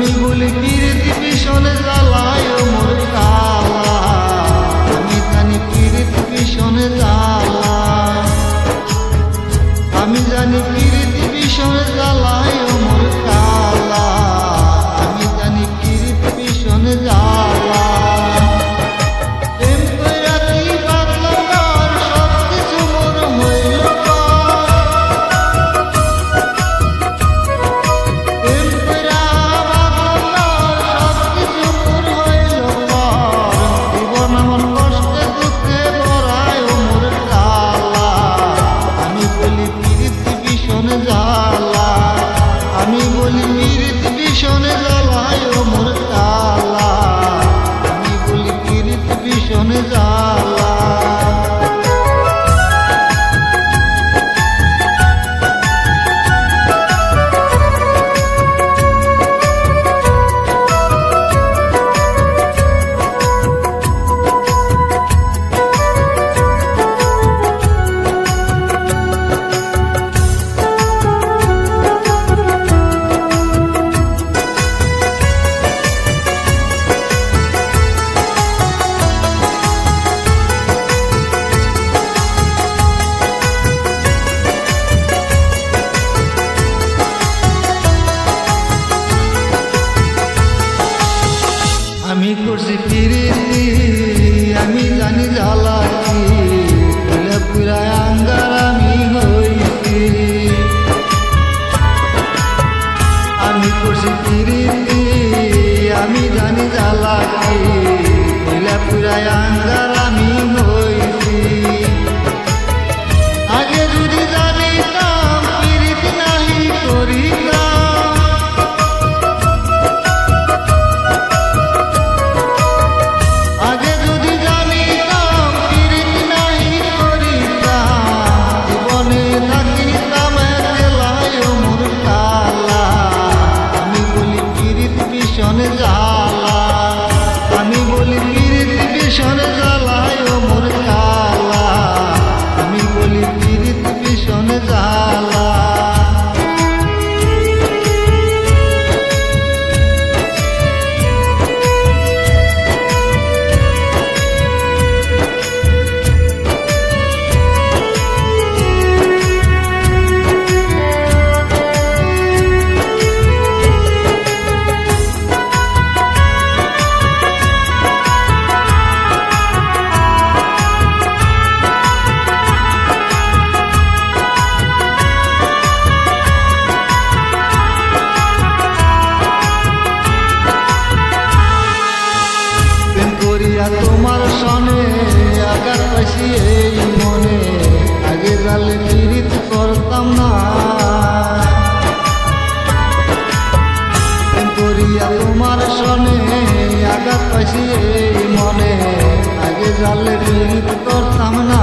আমি বলি কীর্তি ভীষণ জ্বালায় মোর কালা আমি জানি কীর্তি ভীষণ জ্বালা আমি জানি বুঝি পিরিতি আমি জানি জ্বালা কি। পুরায় আঙ্গার আমি হইছি। আমি করছি পিরিতি আমি জানি জ্বালা কি। তোমার সনে আঘাত পাইছি মনে। আগে জালে তোর না